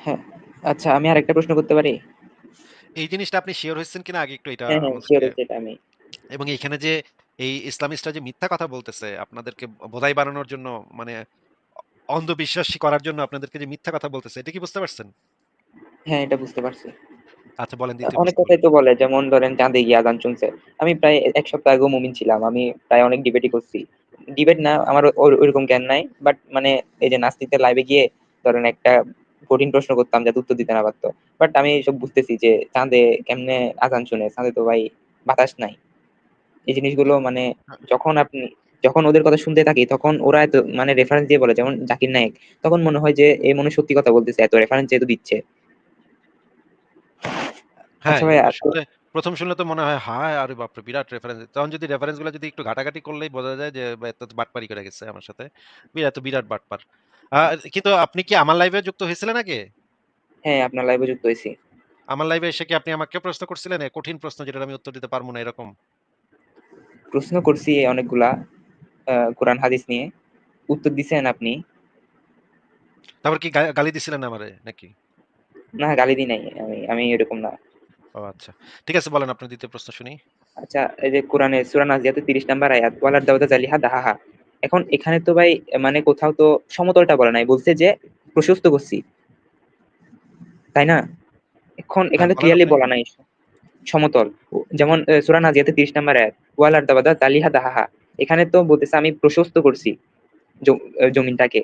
হ্যাঁ, আচ্ছা আমি আরেকটা প্রশ্ন করতে পারি? এই জিনিসটা আপনি সিওর হইছেন কিনা আগে একটু এটা হ্যাঁ, হ্যাঁ, শিওর এটা আমি। এবং এখানে যে এই ইসলামিস্টরা যে মিথ্যা কথা বলতেছে আপনাদেরকে বোধাই বানানোর জন্য মানে অন্ধবিশ্বাসী করার জন্য আপনাদেরকে যে মিথ্যা কথা বলতেছে এটা কি বুঝতে পারছেন? হ্যাঁ, এটা বুঝতে পারছি। আচ্ছা বলেন ২য় অনেক কথাই তো বলে যেমন ধরেন চাঁদে গিয়ে আযান শুনছে। আমি প্রায় এক ১ সপ্তাহ আগেও মুমিন ছিলাম। আমি প্রায় অনেক ডিবেটই করছি। ডিবেট না আমার ও ঐরকম জ্ঞান নাই। বাট মানে এই যে নাস্তিকদের লাইভে গিয়ে ধরেন একটা কঠিন প্রশ্ন করতাম যাতে উত্তর দিতে না পারত। বাট আমি এসব বুঝতেছি যে চাঁদে কেমনে আযান শুনে? চাঁদে তো ভাই বাতাস নাই। এই জিনিসগুলো মানে যখন আপনি যখন ওদের কথা শুনতে থাকি তখন ওরা এত মানে রেফারেন্স দিয়ে বলে যেমন জাকির নায়েক। তখন মনে হয় যে এ মনে সত্যি কথা বলতেছে এত রেফারেন্স যেহেতু দিচ্ছে। হ্যাঁ, আচ্ছা এগুলো শুনলে তো মনে হয়, হায়! আরে বাপরে! বিরাট রেফারেন্স। তখন যদি রেফারেন্সগুলা যদি একটু ঘাটাঘাটি করলেই বোঝা যায় যে এত বাটপারি করে গেছে আমার সাথে। বিরাট তো বিরাট বাটপার। কিন্তু আপনি কি আমার লাইভে যুক্ত হয়েছিলেন আগে? হ্যাঁ, আপনার লাইভে যুক্ত হইছি। আমার লাইভে এসে কি আপনি আমাকে প্রশ্ন করছিলেন? কঠিন প্রশ্ন যেটার আমি উত্তর দিতে পারব না এরকম? প্রশ্ন করছি অনেকগুলা কোরআন হাদিস নিয়ে। উত্তর দিছেন আপনি। তারপর কি গালি দিছিলেন আমারে নাকি? না গালি দিই নাই। আমি আমি এরকম না। ও আচ্ছা। ঠিক আছে বলেন আপনার দ্বিতীয় প্রশ্ন শুনি। আচ্ছা এই যে কোরআনে সূরা নাজিয়াতের ৩০ নাম্বার আয়াত ওয়ালাদ দাওয়াতা জালিহা দাহাহা। এখন এখানে তো ভাই মানে কোথাও তো সমতলটা বলে নাই। বলছে যে প্রশস্ত করছি। তাই না? এখন এখানে ক্লিয়ারলি বলা নাই সমতল। যেমন সূরা নাজিয়াতের ৩০ নাম্বার আয়াত ওয়ালাদ দাওয়াতা জালিহা দাহাহা। এখানে তো বলতেছে আমি প্রশস্ত করছি জমিনটাকে।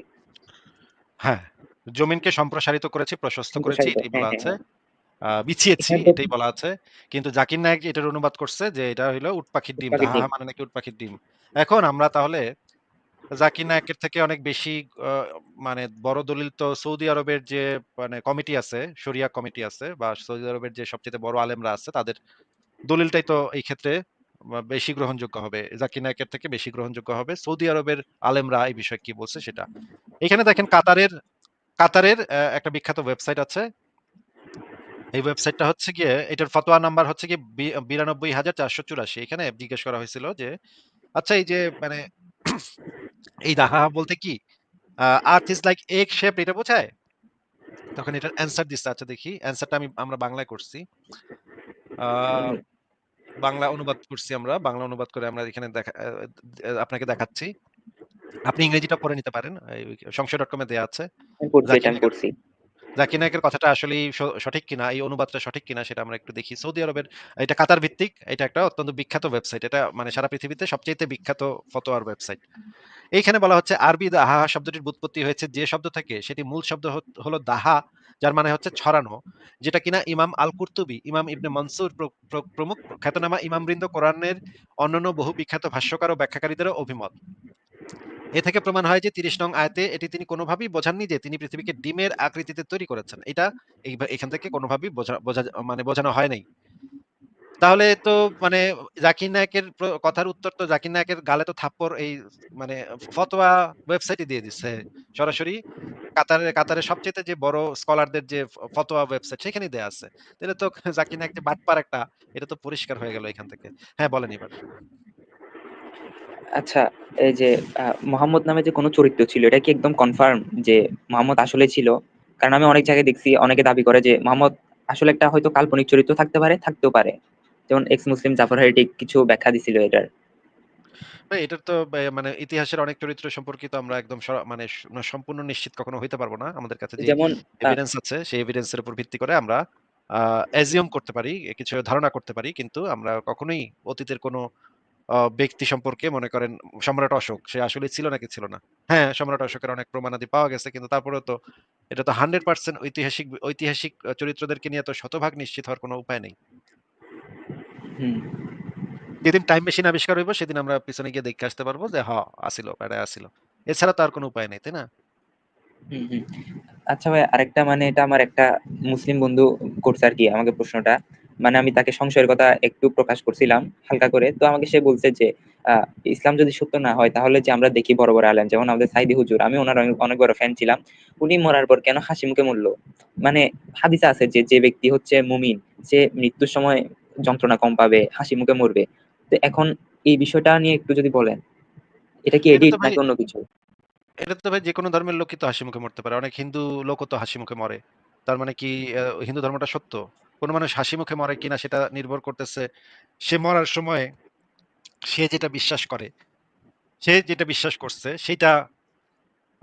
হ্যাঁ, জমিনকে সম্প্রসারিত করেছি, প্রশস্ত করেছি। এটাই বলা হ্যাঁ, আছে। হ্যাঁ। বিছিয়েছি এটাই বলা আছে। কিন্তু জাকির নায়েক এটার অনুবাদ করছে যে এটা হইল উট পাখির ডিম। দাহাহা মানে নাকি উট পাখির ডিম। এখন আমরা তাহলে জাকির নায়েকের থেকে অনেক বেশি মানে বড় দলিল তো সৌদি আরবের যে মানে কমিটি আছে, শরিয়া কমিটি আছে বা সৌদি আরবের যে সবচাইতে বড় আলেমরা আছে তাদের দলিলটাই তো এই ক্ষেত্রে বেশি গ্রহণযোগ্য হবে। জাকির নায়েকের থেকে বেশি গ্রহণযোগ্য হবে। সৌদি আরবের আলেমরা এই বিষয়ে কি বলছে সেটা। এখানে দেখেন কাতারের কাতারের একটা বিখ্যাত ওয়েবসাইট আছে। এই ওয়েবসাইটটা হচ্ছে গিয়ে এটার ফতোয়া নাম্বার হচ্ছে গিয়ে বিরানব্বই হাজার চারশো চুরাশি এখানে জিজ্ঞেস করা হয়েছিল যে, আচ্ছা এই যে মানে এই বলতে কি? Earth is like egg shape এটা বোঝায়? তখন এটার অ্যান্সার দিচ্ছে আচ্ছা দেখি। অ্যান্সারটা আমি আমরা বাংলায় করছি। বাংলা অনুবাদ করছি আমরা। বাংলা অনুবাদ করে আমরা এখানে দেখা আপনাকে দেখাচ্ছি। আপনি ইংরেজিটা পড়ে নিতে পারেন। সংশয় ডট এ দেওয়া আছে। জাকির নায়েকের কথাটা আসলেই স সঠিক কিনা, এই অনুবাদটা সঠিক কিনা সেটা আমরা একটু দেখি। সৌদি আরবের এটা কাতার ভিত্তিক। এটা একটা অত্যন্ত বিখ্যাত ওয়েবসাইট। এটা মানে সারা পৃথিবীতে সবচাইতে বিখ্যাত ফতোয়ার ওয়েবসাইট। এইখানে বলা হচ্ছে আরবি দাহা শব্দটির ব্যুৎপত্তি হয়েছে যে শব্দ থেকে সেটি মূল শব্দ হলো দাহা যার মানে হচ্ছে ছড়ানো। যেটা কিনা ইমাম আল কুরতুবী, ইমাম ইবনে মনসুর প্র প্র প্রমুখ খ্যাতনামা ইমামবৃন্দ কোরআনের অন্যান্য বহু বিখ্যাত ভাষ্যকার ও ব্যাখ্যাকারীদেরও অভিমত। এ থেকে প্রমাণ হয় যে ৩০ নং আয়তে এটি তিনি কোনভাবেই বোঝাননি যে তিনি পৃথিবীকে ডিমের আকৃতিতে তৈরি করেছেন। এটা এখান থেকে কোনভাবেই বোঝা বোঝা মানে বোঝানো হয় নাই। তাহলে তো মানে জাকির নায়েকের কথার উত্তর তো জাকির নায়কের গালে তো থাপ্পড় এই মানে ফতোয়া ওয়েবসাইটে দিয়ে দিচ্ছে। সরাসরি কাতারের কাতারের সবচেয়ে যে বড় স্কলারদের যে ফতোয়া ওয়েবসাইট সেখানেই দেয়া আছে। তাহলে তো জাকির নায়েক যে বাটপার একটা এটা তো পরিষ্কার হয়ে গেল এখান থেকে। হ্যাঁ, বলেন এবার। আচ্ছা এই যে মোহাম্মদ নামে যে কোন চরিত্র ছিল এটা কি একদম কনফার্ম যে মোহাম্মদ আসলেই ছিল? কারণ আমি অনেক জায়গায় দেখছি অনেকে দাবি করে যে মোহাম্মদ আসলে একটা হয়তো কাল্পনিক চরিত্র থাকতে পারে, থাকতেও পারে। যেমন এক্স মুসলিম জাফর হারিটিক কিছু ব্যাখ্যা দিছিল এটার। ভাই এটার তো মানে ইতিহাসের অনেক চরিত্র সম্পর্কিত আমরা একদম মানে সম্পূর্ণ নিশ্চিত কখনো হইতে পারব না। আমাদের কাছে যে যেমন এভিডেন্স আছে সেই এভিডেন্স এর উপর ভিত্তি করে আমরা আ অ্যাজিউম করতে পারি, কিছু ধারণা করতে পারি। কিন্তু আমরা কখনোই অতীতের কোনো ব্যক্তি সম্পর্কে মনে করেন সম্রাট অশোক সে আসলেই ছিল নাকি ছিল না। হ্যাঁ, সম্রাট অশোকের অনেক প্রমাণাদি পাওয়া গেছে। কিন্তু তারপরেও তো এটা তো 100% ঐতিহাসিক ঐতিহাসিক চরিত্রদেরকে নিয়ে তো শতভাগ নিশ্চিত হওয়ার কোনো উপায় নেই। যেদিন টাইম মেশিন আবিষ্কার হইব সেদিন আমরা পিছনে গিয়ে দেইখা আসতে পারব যে হ আছিল, বেড়ায় আছিল। এছাড়া তো আর কোনো উপায় নেই, তাই না? হুম, হুম। আচ্ছা ভাই আরেকটা মানে এটা আমার একটা মুসলিম বন্ধু করছে আর কি আমাকে প্রশ্নটা। মানে আমি তাকে সংশয়ের কথা একটু প্রকাশ করছিলাম হালকা করে। তো আমাকে সে বলছে যে ইসলাম যদি সত্য না হয় তাহলে যে আমরা দেখি বড়, বড় আলেম যেমন আমাদের সাইদি হুজুর। আমি উনার অনেক, বড় ফ্যান ছিলাম। উনি মরার পর কেন হাসি মুখে মরল? মানে হাদিসে আছে যে, যে ব্যক্তি হচ্ছে মুমিন সে মৃত্যুর সময় যন্ত্রণা কম পাবে, হাসি মুখে মরবে। তো এখন এই বিষয়টা নিয়ে একটু যদি বলেন। এটা কি এডিট নাকি অন্য কিছু? এটা তো ভাই যেকোনো ধর্মের লোকই তো হাসি মুখে মরতে পারে। অনেক হিন্দু লোকও তো হাসি মুখে মরে। তার মানে কি হিন্দু ধর্মটা সত্য? কোন মানুষ হাসি মুখে মরে কিনা সেটা নির্ভর করতেছে সে মরার সময় সে যেটা বিশ্বাস করে, সে যেটা বিশ্বাস করছে সেইটা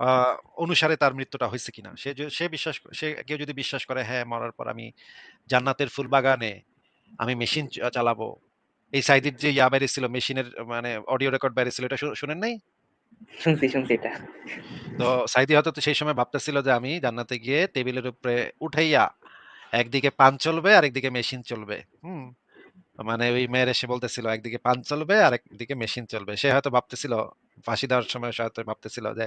আ অনুসারে তার মৃত্যুটা হইছে কিনা। সে সে বিশ্বাস সে কেউ যদি বিশ্বাস করে হ্যাঁ, মরার পর আমি জান্নাতের ফুল বাগানে আমি মেশিন চালাবো। এই সাইদির যে ইয়া বেরিয়েছিল মেশিনের মানে অডিও রেকর্ড বেরিয়েছিল এটা শুনেন নাই? শুনছি, শুনছি এটা। তো সাইদি হয়তো সেই সময় ভাবতেছিল যে আমি জান্নাতে গিয়ে টেবিলের উপরে উঠাইয়া একদিকে পান চলবে আরেকদিকে মেশিন চলবে। হুম? মানে ওই মেয়ের এসে বলতেছিল একদিকে পান চলবে আরেকদিকে মেশিন চলবে। সে হয়তো ভাবতেছিল ফাঁসি দেওয়ার সময় সে হয়তো ভাবতেছিল যে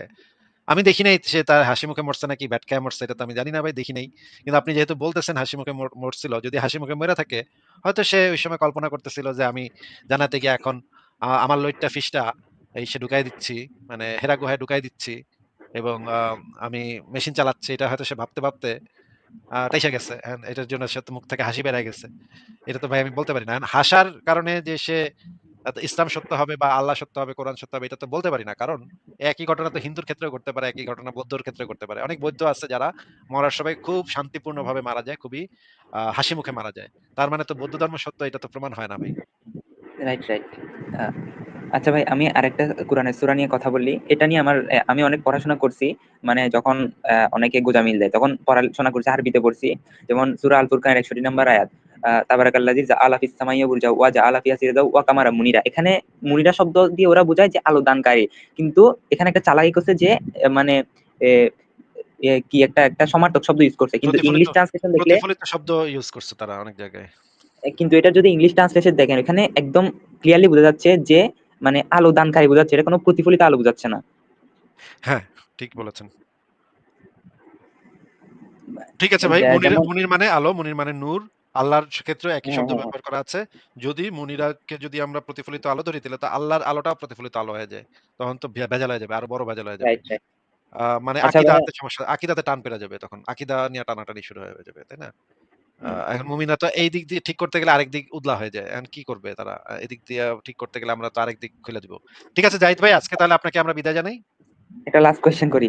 আমি দেখি নাই সে তার হাসি মুখে মরছে নাকি ব্যাটখায় মরছে এটা তো আমি জানি না ভাই দেখি নাই। কিন্তু আপনি যেহেতু বলতেছেন হাসি মুখে মরছিল, যদি হাসি মুখে মইরা থাকে হয়তো সে ওই সময় কল্পনা করতেছিল যে আমি জানাতে গিয়ে এখন আমার লইট্টা ফিসটা এই সে ঢুকায় দিচ্ছি। মানে হেরা গুহায় ঢুকায় দিচ্ছি এবং আমি মেশিন চালাচ্ছি। এটা হয়তো সে ভাবতে, ভাবতে টাইসা গেছে। এটার জন্য সে মুখ থেকে হাসি গেছে। এটা তো ভাই আমি বলতে পারি না। হাসার কারণে যে সে ইসলাম সত্য হবে বা আল্লাহ সত্য হবে, কোরআন সত্য হবে এটা তো বলতে পারি না। কারণ একই ঘটনা তো হিন্দুর ক্ষেত্রেও পারে, একই ঘটনা বৌদ্ধর ক্ষেত্রেও ঘটতে পারে। অনেক বৌদ্ধ আছে যারা মরার সময় খুব শান্তিপূর্ণভাবে মারা যায়, খুবই হাসি মুখে মারা যায়। তার মানে তো বৌদ্ধ ধর্ম সত্য এটা তো প্রমাণ হয় না ভাই। Right, right. আচ্ছা ভাই আমি আরেকটা কোরআনের সূরা নিয়ে কথা বলি। এটা নিয়ে আমার আমি অনেক পড়াশোনা করছি। মানে যখন অনেকে গোঁজামিল দেয় তখন পড়াশোনা করছি, আরবিতে পড়ছি। যেমন সূরা আল ফুরকানের ৬১ নম্বর আয়াত। আ তাবারাকাল্লাযী জাআলা ফিস সামাই বুরজা ওয়া জাআলা ফিহা সিরাজা ওয়া কামারাম মুনিরা। এখানে মুনিরা শব্দ দিয়ে ওরা বোঝায় যে আলো দানকারী। কিন্তু এখানে একটা চালাকি করছে যে মানে কি একটা একটা সমার্থক শব্দ ইউজ করছে। কিন্তু ইংলিশ ট্রান্সলেশন দেখলে শব্দ ইউজ করছে তারা অনেক জায়গায়। কিন্তু এটার যদি ইংলিশ ট্রান্সলেশন দেখেন এখানে একদম ক্লিয়ারলি বোঝা যাচ্ছে যে মানে আলো দানকারী বোঝাচ্ছে। এটা কোন প্রতিফলিত আলো বোঝাচ্ছে না। হ্যাঁ, ঠিক বলেছেন। ঠিক আছে ভাই। মুনির মুনির মানে আলো, মুনির মানে নূর। আল্লাহর ক্ষেত্রেও একই হ্যাঁ, শব্দ হ্যাঁ। ব্যবহার করা আছে। যদি মুনিরাকে যদি আমরা প্রতিফলিত আলো ধরি তাহলে তো আল্লাহর আলোটাও প্রতিফলিত আলো হয়ে যায়। তখন তো ভেজাল হয়ে যাবে। আরও বড় ভেজাল হয়ে যাবে। মানে আচ্ছা আকীদাতে সমস্যা আকীদাতে টান পেরে যাবে তখন। আকীদা নিয়ে টানাটানি শুরু হয়ে যাবে, তাই না? এখন মুমিনরা তো এই দিক দিয়ে ঠিক করতে গেলে আরেক দিক উদলা হয়ে যায়। এখন কি করবে তারা? এদিক দিয়ে ঠিক করতে গেলে আমরা তো আরেক দিক খুলে দিব। ঠিক আছে জাহিদ ভাই আজকে তাহলে আপনাকে আমরা বিদায় জানাই। একটা লাস্ট কোয়েশ্চেন করি।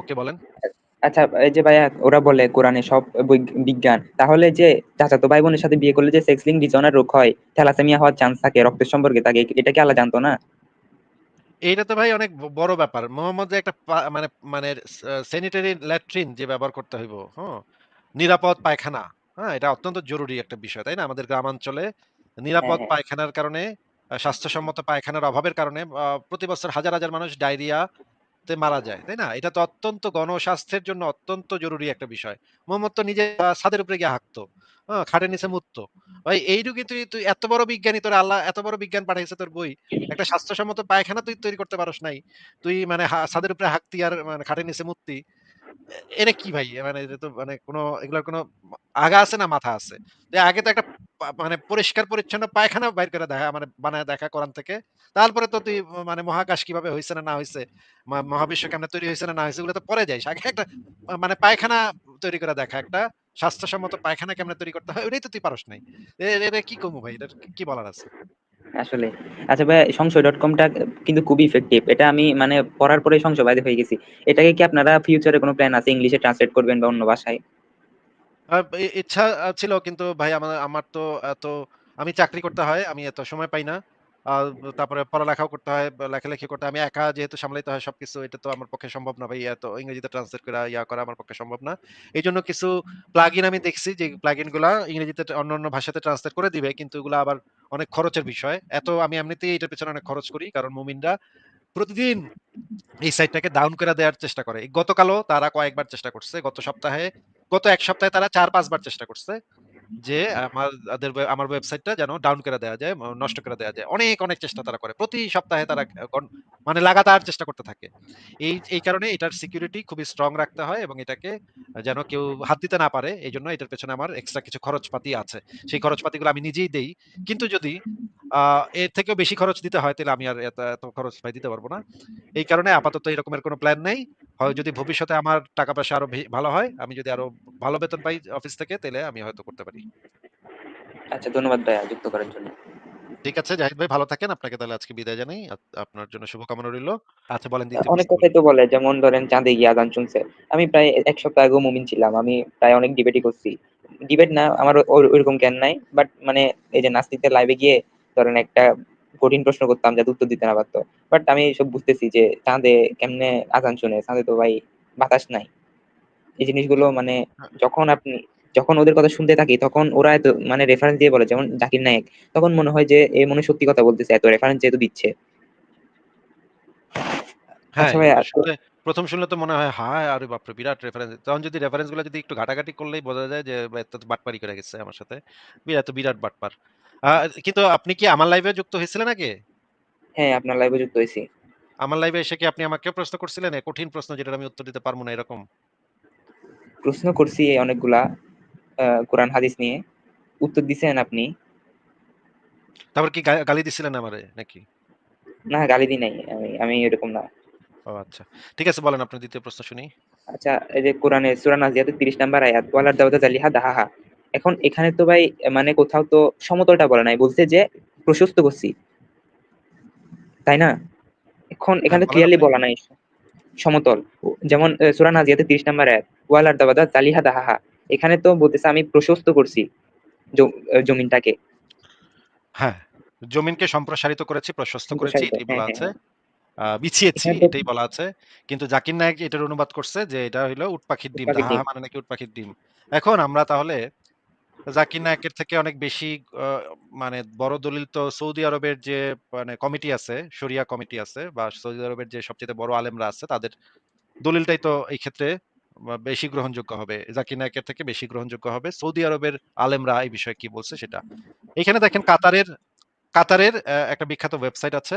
ওকে বলেন। আচ্ছা এই যে ভাইয়া ওরা বলে কোরআনে সব বিজ্ঞান। তাহলে যে চাচাতো ভাই বোনের সাথে বিয়ে করলে যে সেক্স লিঙ্ক ডিসঅর্ডার রোগ হয়, থ্যালাসেমিয়া হওয়ার চান্স থাকে, রক্তের সম্পর্কে থাকে। এটা কি আল্লাহ জানতো না? এইটা তো ভাই অনেক বড় ব্যাপার। মোহাম্মদ একটা মানে মানে স্যানিটারি ল্যাট্রিন যে ব্যবহার করতে হইব, হুম? নিরাপদ পায়খানা, হ্যাঁ? এটা অত্যন্ত জরুরি একটা বিষয়, তাই না? আমাদের গ্রামাঞ্চলে হ্যাঁ, নিরাপদ হ্যাঁ। পায়খানার কারণে স্বাস্থ্যসম্মত পায়খানার অভাবের কারণে প্রতি বছর হাজার, হাজার মানুষ ডায়রিয়া তে মারা যায়, তাই না? এটা তো অত্যন্ত গণস্বাস্থ্যের জন্য অত্যন্ত জরুরি একটা বিষয়। মোহাম্মদ তো নিজে ছাদের উপরে গিয়ে হ্যাঁ? খাটের নিচে মুততো। ভাই এইটুকুই তুই তুই এত বড় বিজ্ঞানী তোর আল্লাহ এত বড় বিজ্ঞান পাঠাইছে তোর বই। একটা স্বাস্থ্যসম্মত পায়খানা তুই তৈরি করতে পারস নাই। তুই মানে ছাদের উপরে হাগতি আর মানে খাটের নিচে মুততি। এটা কি ভাই? মানে এটা তো মানে কোন এগুলার কোন আগা আছে না মাথা আছে? আগে তো একটা মানে পরিষ্কার পরিচ্ছন্ন পায়খানা বাইর করে দেখা মানে বানায় দেখা কোরআন থেকে। তারপরে তো তুই মানে মহাকাশ কীভাবে হইছে না না হইছে, মহাবিশ্ব কেমনে তৈরি হইছে না না হইছে ওগুলো তো পরে যাইস। আগে একটা মানে পায়খানা তৈরি করে দেখা। একটা স্বাস্থ্যসম্মত পায়খানা কেমনে তৈরি করতে হয় ওইটাই তো তুই পারস নাই। এটা কি কমু ভাই? এটার কি বলার আছে? আসলে। আচ্ছা ভাইয়া ডট কমটা কিন্তু খুবই ইফেক্টিভ। এটা আমি মানে পড়ার পরে সংশয় বাইরে হয়ে গেছি। এটাকে কি আপনারা ফিউচারে কোনো প্ল্যান আছে ইংলিশে ট্রান্সলেট করবেন বা অন্য ভাষায়? ইচ্ছা ছিল, কিন্তু ভাই, আমার আমার তো এত, আমি চাকরি করতে হয়। আমি এত সময় পাই না। তারপরে পড়ালেখাও করতে হয়, লেখালেখি করতে হয়। আমি একা যেহেতু সামলাইতে হয় সবকিছু এটা তো আমার পক্ষে সম্ভব না ভাই। এত ইংরেজিতে ট্রান্সলেট করা ইয়া করা আমার পক্ষে সম্ভব না। এজন্য কিছু প্লাগইন আমি দেখছি যে প্লাগইনগুলা ইংরেজিতে অন্যান্য ভাষাতে ট্রান্সলেট করে দিবে। কিন্তু এগুলা আবার অনেক খরচের বিষয়। এত আমি এমনিতেই এটার পেছনে অনেক খরচ করি। কারণ মুমিনরা প্রতিদিন এই সাইটটাকে ডাউন করে দেওয়ার চেষ্টা করে। গতকালও তারা কয়েকবার চেষ্টা করছে। গত সপ্তাহে গত এক সপ্তাহে তারা চার পাঁচবার চেষ্টা করছে। যে আমার আদের আমার ওয়েবসাইটটা যেন ডাউন করে দেওয়া যায়, নষ্ট করে দেওয়া যায়। অনেক, অনেক চেষ্টা তারা করে। প্রতি সপ্তাহে তারা মানে লাগাতার চেষ্টা করতে থাকে। এই এই কারণে এটার সিকিউরিটি খুবই স্ট্রং রাখতে হয় এবং এটাকে যেন কেউ হাত দিতে না পারে। এজন্য এটার পেছনে আমার এক্সট্রা কিছু খরচপাতি আছে। সেই খরচপাতিগুলো আমি নিজেই দেই। কিন্তু যদি এর থেকেও বেশি খরচ দিতে হয় তাহলে আমি আর এত, খরচ পাই দিতে পারব না। এই কারণে আপাতত এরকমের কোনো প্ল্যান নেই। হয় যদি ভবিষ্যতে আমার টাকা পয়সা আরও ভালো হয়, আমি যদি আরও ভালো বেতন পাই অফিস থেকে তাহলে আমি হয়তো করতে পারি। আচ্ছা ধন্যবাদ ভাইয়া যুক্ত করার জন্য। ঠিক আছে জাহিদ ভাই ভালো থাকেন। আপনাকে তাহলে আজকে বিদায় জানাই। আপনার জন্য শুভকামনা রইল। আচ্ছা বলেন ২য় অনেক কথাই তো বলে যেমন ধরেন চাঁদে গিয়ে আজান শুনছে। আমি প্রায় ১ সপ্তাহ আগেও মুমিন ছিলাম। আমি প্রায় অনেক ডিবেটই করছি। ডিবেট না আমার ও ওরকম জ্ঞান নাই। বাট মানে এই যে নাস্তিকদের লাইভে গিয়ে ধরেন একটা কঠিন প্রশ্ন করতাম যাতে উত্তর দিতে না পারত। বাট আমি সব বুঝতেছি যে চাঁদে কেমনে আজান শুনে? চাঁদে তো ভাই বাতাস নাই। এই জিনিসগুলো মানে হ্যাঁ। যখন আপনি যখন ওদের কথা শুনতে থাকি তখন ওরা এত মানে রেফারেন্স দিয়ে বলে যেমন জাকির নায়েক। তখন মনে হয় যে এ মনে সত্যি কথা বলতেছে এত রেফারেন্স যেহেতু দিচ্ছে। হ্যাঁ, আচ্ছা ভাইয়া এগুলো শুনলে ১ম শুনলে তো মনে হয়, হায়! আরে বাপরে! বিরাট রেফারেন্স। তখন যদি রেফারেন্সগুলো যদি একটু ঘাটাঘাটি করলেই বোঝা যায় যে এত বাটপারি করে গেছে আমার সাথে। বিরাট বিরাট বাটপার। কিন্তু আপনি কি আমার লাইভে যুক্ত হয়েছিলেন আগে? হ্যাঁ, আপনার লাইভে যুক্ত হয়েছি আমার লাইভে এসে কি আপনি আমাকে প্রশ্ন করছিলেন? কঠিন প্রশ্ন যেটা আমি উত্তর দিতে পারব না এরকম? প্রশ্ন করছি অনেকগুলা কোরআন হাদিস নিয়ে। উত্তর দিছেন আপনি। তারপর কি গালি দিছিলেন আমারে নাকি? না গালি দিই নাই। আমি আমি এরকম না। ও আচ্ছা। ঠিক আছে বলেন আপনার ২য় প্রশ্ন শুনি। আচ্ছা এই যে কোরআনের সূরা নাজিয়াতের ৩০ নাম্বার আয়াত ওয়ালার দাওয়াতা জালিহা দাহাহা। এখন এখানে তো ভাই মানে কোথাও তো সমতলটা বলে নাই। বলছে যে প্রশস্ত করছি। তাই না? এখন হ্যাঁ, এখানে ক্লিয়ারলি বলা নাই সমতল। যেমন সূরা নাজিয়াতের ৩০ নাম্বার আয়াত ওয়ালার দাওয়াতা জালিহা দাহাহা। এখানে তো বলতেছে আমি প্রশস্ত করছি জমিনটাকে। হ্যাঁ, জমিনকে সম্প্রসারিত করেছি, প্রশস্ত করেছি এটাই বলা হ্যাঁ, আছে। হ্যাঁ। বিছিয়েছি এটাই বলা আছে। কিন্তু জাকির নায়েক এটার অনুবাদ করছে যে এটা হইল উট পাখির ডিম। পাখির মানে নাকি উট পাখির ডিম। এখন আমরা তাহলে জাকির নায়েকের থেকে অনেক বেশি মানে বড় দলিল তো সৌদি আরবের যে মানে কমিটি আছে, শরিয়া কমিটি আছে বা সৌদি আরবের যে সবচেয়ে বড় আলেমরা আছে তাদের দলিলটাই তো এই ক্ষেত্রে বেশি গ্রহণযোগ্য হবে। জাকির নায়েকের থেকে বেশি গ্রহণযোগ্য হবে। সৌদি আরবের আলেমরা এই বিষয়ে কি বলছে সেটা। এখানে দেখেন কাতারের কাতারের একটা বিখ্যাত ওয়েবসাইট আছে।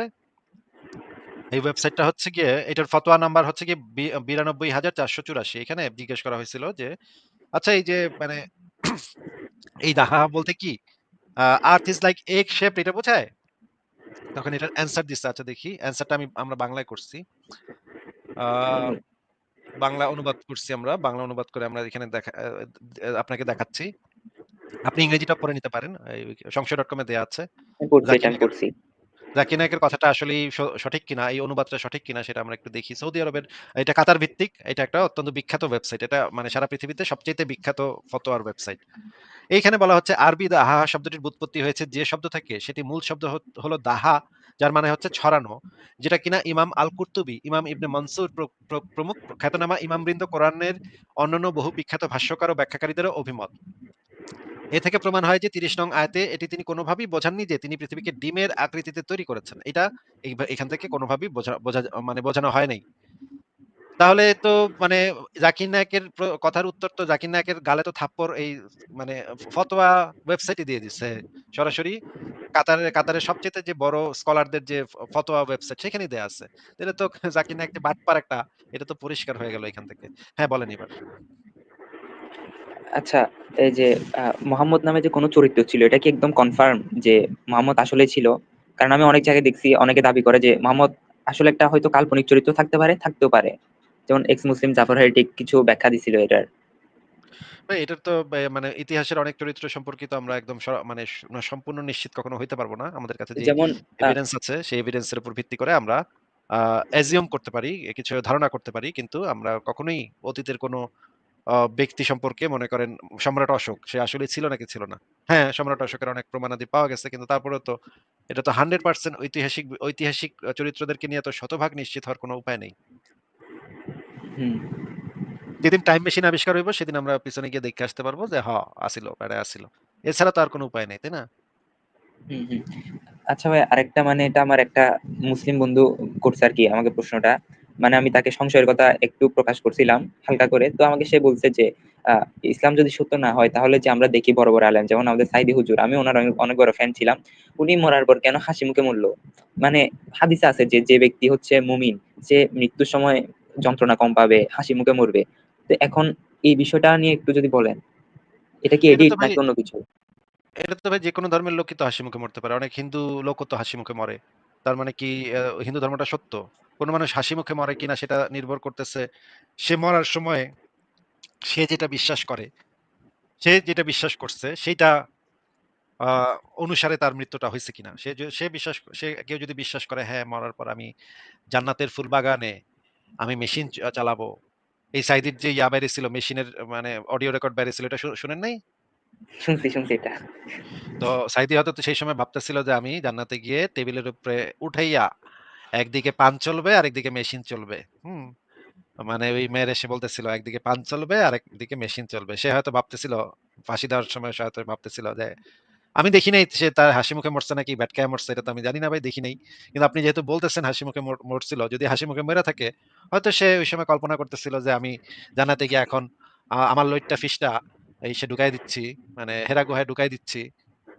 এই ওয়েবসাইটটা হচ্ছে গিয়ে এটার ফতোয়া নাম্বার হচ্ছে গিয়ে বি ৯২৪৮৪ এখানে জিজ্ঞেস করা হয়েছিল যে, আচ্ছা এই যে মানে এই দাহা বলতে কি? Earth is like egg shaped এটা বোঝায়? তখন এটার অ্যান্সার দিছে। আচ্ছা দেখি। অ্যান্সারটা আমি আমরা বাংলায় করছি। বাংলা অনুবাদ করছি আমরা। বাংলা অনুবাদ করে আমরা এখানে দেখা আপনাকে দেখাচ্ছি। আপনি ইংরেজিটা পড়ে নিতে পারেন। এই সংশয়.com এ দেয়া আছে। জাকির নায়েকের কথাটা আসলেই স সঠিক কিনা, এই অনুবাদটা সঠিক কিনা সেটা আমরা একটু দেখি। সৌদি আরবের এটা কাতার ভিত্তিক। এটা একটা অত্যন্ত বিখ্যাত ওয়েবসাইট। এটা মানে সারা পৃথিবীতে সবচাইতে বিখ্যাত ফতোয়ার ওয়েবসাইট। এইখানে বলা হচ্ছে আরবি দাহা শব্দটির ব্যুৎপত্তি হয়েছে যে শব্দ থেকে সেটি মূল শব্দ হলো দাহা যার মানে হচ্ছে ছড়ানো। যেটা কিনা ইমাম আল কুর্তুবি ইমাম ইবনে মনসুর প্র প্র, প্রমুখ খ্যাতনামা ইমাম বৃন্দ কোরআনের অন্যান্য বহু বিখ্যাত ভাষ্যকার ও ব্যাখ্যাকারীদেরও অভিমত। এ থেকে প্রমাণ হয় যে ৩০ নং আয়তে এটি তিনি কোনোভাবেই বোঝাননি যে তিনি পৃথিবীকে ডিমের আকৃতিতে তৈরি করেছেন। এটা এখান থেকে কোনোভাবেই বোঝা বোঝা মানে বোঝানো হয় নাই। তাহলে তো মানে জাকির নায়েকের কথার উত্তর তো জাকির নায়েকের গালে তো থাপ্পড় এই মানে ফতোয়া ওয়েবসাইটই দিয়ে দিছে। সরাসরি কাতারের কাতারের সবচাইতে যে বড় স্কলারদের যে ফতোয়া ওয়েবসাইট সেখানেই দেয়া আছে। এটা তো জাকির নায়েক যে বাটপার একটা এটা তো পরিষ্কার হয়ে গেল এখান থেকে। হ্যাঁ, বলেন এবার। আচ্ছা এই যে মোহাম্মদ নামে যে কোনো চরিত্র ছিল এটা কি একদম কনফার্ম যে মোহাম্মদ আসলেই ছিল? কারণ আমি অনেক জায়গায় দেখছি অনেকে দাবি করে যে মোহাম্মদ আসলে একটা হয়তো কাল্পনিক চরিত্র থাকতে পারে, থাকতেও পারে। যেমন এক্স মুসলিম জাফর হেরিটিক কিছু ব্যাখ্যা দিছিল এটার। এটার তো মানে ইতিহাসের অনেক চরিত্র সম্পর্কিত আমরা একদম মানে সম্পূর্ণ নিশ্চিত কখনো হইতে পারব না। আমাদের কাছে যেই যেমন এভিডেন্স আছে সেই এভিডেন্স এর উপর ভিত্তি করে আমরা অ্যাজিউম করতে পারি, কিছু ধারণা করতে পারি। কিন্তু আমরা কখনোই অতীতের কোনো ব্যক্তি সম্পর্কে মনে করেন সম্রাট অশোক সে আসলে ছিল নাকি ছিল না। হ্যাঁ, সম্রাট অশোকের অনেক প্রমাণাদি পাওয়া গেছে। কিন্তু তারপরেও তো এটা তো 100% ঐতিহাসিক ঐতিহাসিক আ চরিত্রদেরকে নিয়ে তো শতভাগ নিশ্চিত হওয়ার কোনো উপায় নেই। হুম। যেদিন টাইম মেশিন আবিষ্কার হইব সেদিন আমরা পিছনে গিয়ে দেখে আসতে পারব যে হ আসিল, বেড়ায় আসিল। এছাড়া তো আর কোনো উপায় নেই, তাই না? আচ্ছা ভাই আরেকটা মানে এটা আমার একটা মুসলিম বন্ধু করছে আরকি আমাকে প্রশ্নটা। মানে আমি তাকে সংশয়ের কথা একটু প্রকাশ করছিলাম হালকা করে। তো আমাকে সে বলছে যে ইসলাম যদি সত্য না হয় তাহলে যে আমরা দেখি বড়, বড় আলেম যেমন আমাদের সাইদি হুজুর। আমি ওনার অনেক অনেক বড় ফ্যান ছিলাম। উনি মরার পর কেন হাসি মুখে মরল? মানে হাদিসে আছে যে, যে ব্যক্তি হচ্ছে মুমিন সে মৃত্যুর সময় যন্ত্রণা কম পাবে, হাসি মুখে মরবে। তো এখন এই বিষয়টা নিয়ে একটু যদি বলেন। এটা কি এডিট নাকি অন্য কিছু? এটা তো ভাই যেকোনো ধর্মের লোকই তো হাসিমুখে মরতে পারে। অনেক হিন্দু লোকও তো হাসিমুখে মরে। তার মানে কি হিন্দু ধর্মটা সত্য? কোন মানুষ হাসিমুখে মরে কিনা সেটা নির্ভর করতেছে সে মরার সময় সে যেটা বিশ্বাস করে, সে যেটা বিশ্বাস করছে সেটা অনুসারে তার মৃত্যুটা হয়েছে কিনা। সে য সে বিশ্বাস সে কেউ যদি বিশ্বাস করে হ্যাঁ, মরার পর আমি জান্নাতের ফুল বাগানে আমি মেশিন চালাবো। এই সাইদীর যে ইয়া বেরিয়েছিল মেশিনের মানে অডিও রেকর্ড বেরিয়েছিল এটা শুনেন নাই? শুনছি, শুনছি এটা। তো সাইদী হয়তো সেই সময় ভাবতেছিল যে আমি জান্নাতে গিয়ে টেবিলের উপরে উঠাইয়া একদিকে পান চলবে আর একদিকে মেশিন চলবে। হুম? মানে ওই মেয়ের এসে বলতেছিল একদিকে পান চলবে আর একদিকে মেশিন চলবে। সে হয়তো ভাবতেছিল ফাঁসি দেওয়ার সময় সে হয়তো ভাবতেছিল যে আমি দেখি নাই সে তার হাসিমুখে মরছে নাকি ব্যাটকায় মরছে এটা তো আমি জানি না ভাই দেখি নাই। কিন্তু আপনি যেহেতু বলতেছেন হাসিমুখে মর মরছিল, যদি হাসিমুখে মইরা থাকে হয়তো সে ওই সময় কল্পনা করতেছিল যে আমি জান্নাতে গিয়ে এখন আমার লইট্টা ফিসটা এই সে ঢুকায় দিচ্ছি। মানে হেরা গুহায় ঢুকায় দিচ্ছি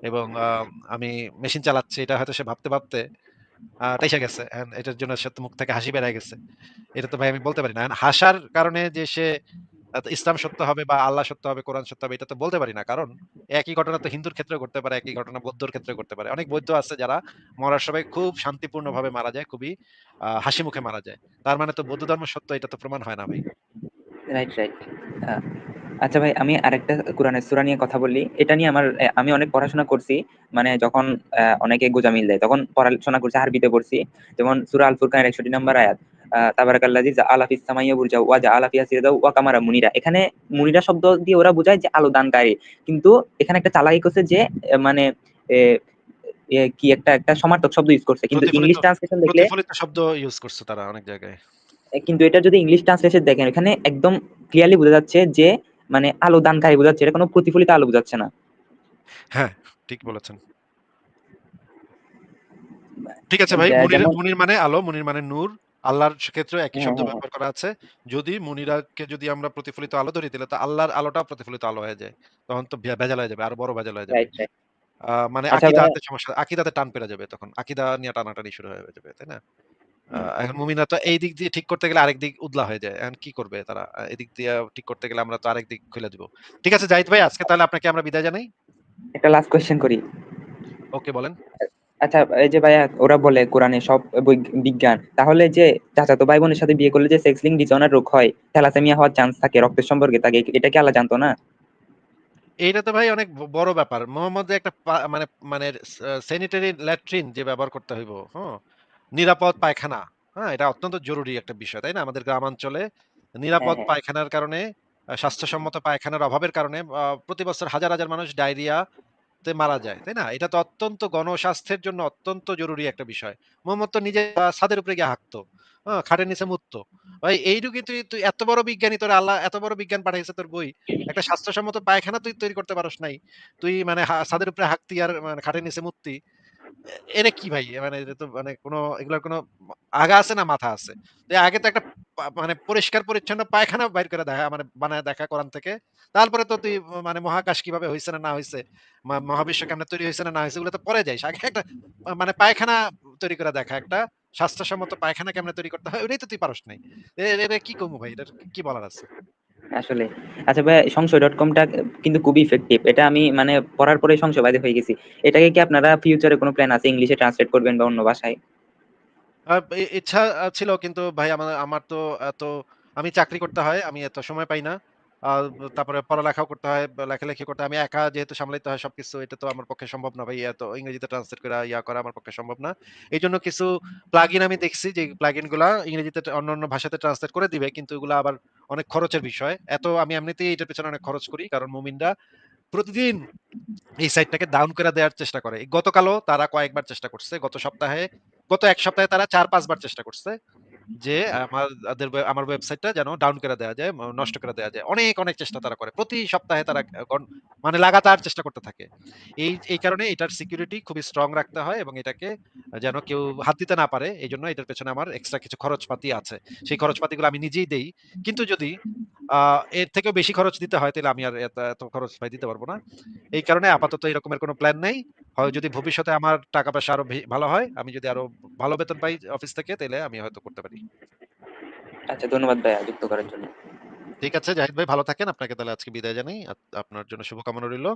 এবং আমি মেশিন চালাচ্ছি। এটা হয়তো সে ভাবতে, ভাবতে টাইসা গেছে। এটার জন্য সে তো মুখ থেকে হাসি বের হয়ে গেছে। এটা তো ভাই আমি বলতে পারি না। হাসার কারণে যে সে ইসলাম সত্য হবে বা আল্লাহ সত্য হবে, কোরআন সত্য হবে এটা তো বলতে পারি না। কারণ একই ঘটনা তো হিন্দুর ক্ষেত্রে ঘটতে পারে, একই ঘটনা বৌদ্ধর ক্ষেত্রে ঘটতে পারে। অনেক বৌদ্ধ আছে যারা মরার সময় খুব শান্তিপূর্ণভাবে মারা যায়, খুবই হাসি মুখে মারা যায়। তার মানে তো বৌদ্ধ ধর্ম সত্য এটা তো প্রমাণ হয় না ভাই। Right, right. আচ্ছা ভাই আমি আরেকটা কোরআনের সূরা নিয়ে কথা বলি। এটা নিয়ে আমার আমি অনেক পড়াশোনা করছি। মানে যখন অনেকে গোঁজামিল দেয় তখন পড়াশোনা করছি, আরবিতে পড়ছি। যেমন সূরা আল ফুরকানের ৬১ নাম্বার আয়াত। সামাইয়া বুরজা ওয়া কামারা মুনিরা। এখানে মুনিরা শব্দ দিয়ে ওরা বুঝায় যে আলো দানকারী। কিন্তু এখানে একটা চালাকি করছে যে মানে কি একটা, একটা সমার্থক শব্দ ইউজ করছে। কিন্তু ইংলিশ ট্রান্সলেশন দেখলে শব্দ ইউজ করছে তারা অনেক জায়গায়। কিন্তু এটা যদি ইংলিশ ট্রান্সলেশন দেখেন এখানে একদম ক্লিয়ারলি বোঝা যাচ্ছে যে মানে আলো দানকারী বোঝাচ্ছে। এটা কোনো প্রতিফলিত আলো বোঝাচ্ছে না। হ্যাঁ, ঠিক বলেছেন। ঠিক আছে ভাই। মুনির মানে আলো, মুনির মানে নূর। আল্লাহর ক্ষেত্রে একই হ্যাঁ, শব্দ হ্যাঁ, হ্যাঁ। ব্যবহার করা আছে। যদি মুনিরাকে যদি আমরা প্রতিফলিত আলো ধরি তাহলে তো আল্লাহর আলোটাও প্রতিফলিত আলো হয়ে যায়। তখন তো ভেজাল হয়ে যাবে। আরও বড় ভেজাল হয়ে যাবে। মানে আচ্ছা আকীদাতে সমস্যা আকীদাতে টান পইড়া যাবে তখন। আকিদা নিয়ে টানাটানি শুরু হয়ে যাবে, তাই না? এখন মুমিনরা তো এই দিক দিয়ে ঠিক করতে গেলে আরেক দিক উদলা হয়ে যায়। এখন কি করবে তারা? এদিক দিয়ে ঠিক করতে গেলে আমরা তো আরেক দিক খুলে দিব। ঠিক আছে জাহিদ ভাই আজকে তাহলে আপনাকে আমরা বিদায় জানাই। একটা লাস্ট কোয়েশ্চেন করি। ওকে বলেন। আচ্ছা এই যে ভাইয়া ওরা বলে কোরআনে সব বিজ্ঞান। তাহলে যে চাচাতো ভাই বোনের সাথে বিয়ে করলে যে সেক্স লিঙ্ক ডিসঅর্ডার রোগ হয়, থ্যালাসেমিয়া হওয়ার চান্স থাকে রক্তের সম্পর্কে থাকে। এটা কি আল্লাহ জানতো না? এইটা তো ভাই অনেক বড় ব্যাপার। মোহাম্মদ একটা মানে মানে স্যানিটারি ল্যাট্রিন যে ব্যবহার করতে হইব, হুম? নিরাপদ পায়খানা, হ্যাঁ? এটা অত্যন্ত জরুরি একটা বিষয়, তাই না? আমাদের গ্রামাঞ্চলে হ্যাঁ, নিরাপদ হ্যাঁ। পায়খানার কারণে স্বাস্থ্যসম্মত পায়খানার অভাবের কারণে প্রতি বছর হাজার, হাজার মানুষ ডায়রিয়া তে মারা যায়, তাই না? এটা তো অত্যন্ত গণস্বাস্থ্যের জন্য অত্যন্ত জরুরি একটা বিষয়। মোহাম্মদ তো নিজে ছাদের উপরে গিয়ে হাঁকতো হ্যাঁ? খাটের নিচে মুততো। ভাই এই রোগী তুই, তুই এত বড় বিজ্ঞানী তোর আল্লাহ এত বড় বিজ্ঞান পাঠাইছে তোর বই। একটা স্বাস্থ্যসম্মত পায়খানা তুই তৈরি করতে পারস নাই। তুই মানে সাদের ছাদের উপরে হাঁকতি আর মানে খাটের নিচে মুততি। এটা কি ভাই? মানে এটা তো মানে কোনো এগুলোর কোনো আগা আছে না মাথা আছে? আগে তো একটা মানে পরিষ্কার পরিচ্ছন্ন পায়খানা বাইর করে দেখা মানে বানায় দেখা কোরআন থেকে। তারপরে তো তুই মানে মহাকাশ কীভাবে হয়েছে না, না হয়েছে মহাবিশ্ব কেমন তৈরি হয়েছে না, না হয়েছে ওগুলো তো পরে যাইস। আগে একটা মানে পায়খানা তৈরি করে দেখা। একটা স্বাস্থ্যসম্মত পায়খানা কেমনে তৈরি করতে হয় ওইটাই তো তুই পারস নাই। এটা কি কমু ভাই? এটার কি বলার আছে? আসলে। আচ্ছা ভাইয়া সংশয়.com টা কিন্তু খুবই ইফেক্টিভ। এটা আমি মানে পড়ার পরেই সংশয়বাদী হয়ে গেছি। এটাকে কি আপনারা ফিউচার কোন প্ল্যান আছে ইংলিশে ট্রান্সলেট করবেন বা অন্য ভাষায়? ইচ্ছা ছিল কিন্তু ভাই আমা আমার তো এত আমি চাকরি করতে হয়। আমি এত সময় পাই না। তারপরে পড়ালেখাও করতে হয়, লেখালেখি করতে। আমি একা যেহেতু সামলাইতে হয় সবকিছু এটা তো আমার পক্ষে সম্ভব না ভাই। এত ইংরেজিতে ট্রান্সলেট কইরা ইয়া করা আমার পক্ষে সম্ভব না। এজন্য কিছু প্লাগইন আমি দেখছি যে প্লাগইনগুলা ইংরেজিতে ট অন্যান্য ভাষাতে ট্রান্সলেট করে দিবে। কিন্তু এগুলা আবার অনেক খরচের বিষয়। এত আমি এমনিতেই এটার পেছনে অনেক খরচ করি। কারণ মুমিনরা প্রতিদিন এই সাইটটাকে ডাউন করে দেওয়ার চেষ্টা করে। এই গতকালও তারা কয়েকবার চেষ্টা করছে। গত সপ্তাহে গত এক সপ্তাহে তারা ৪-৫ বার চেষ্টা করছে। যে আমার আদের আমার ওয়েবসাইটটা যেন ডাউন করে দেয়া যায়, নষ্ট করে দেয়া যায়। অনেক, অনেক চেষ্টা তারা করে। প্রতি সপ্তাহে তারা মানে লাগাতার চেষ্টা করতে থাকে। এই এই কারণে এটার সিকিউরিটি খুবই স্ট্রং রাখতে হয় এবং এটাকে যেন কেউ হাত দিতে না পারে। এই জন্য এটার পেছনে আমার এক্সট্রা কিছু খরচপাতি আছে। সেই খরচপাতিগুলো আমি নিজেই দেই। কিন্তু যদি এর থেকেও বেশি খরচ দিতে হয় তাহলে আমি আর এত, খরচ ভাই দিতে পারব না। এই কারণে আপাতত এরকমের কোনো প্ল্যান নাই। হয় যদি ভবিষ্যতে আমার টাকা-পয়সা আরও ভে ভালো হয়, আমি যদি আরও ভালো বেতন পাই অফিস থেকে তাহলে আমি হয়তো করতে পারি। আচ্ছা ধন্যবাদ ভাই যুক্ত করার জন্য। ঠিক আছে জাহিদ ভাই ভালো থাকেন। আপনাকে তাহলে আজকে বিদায় জানাই। আপনার জন্য শুভকামনা রইল।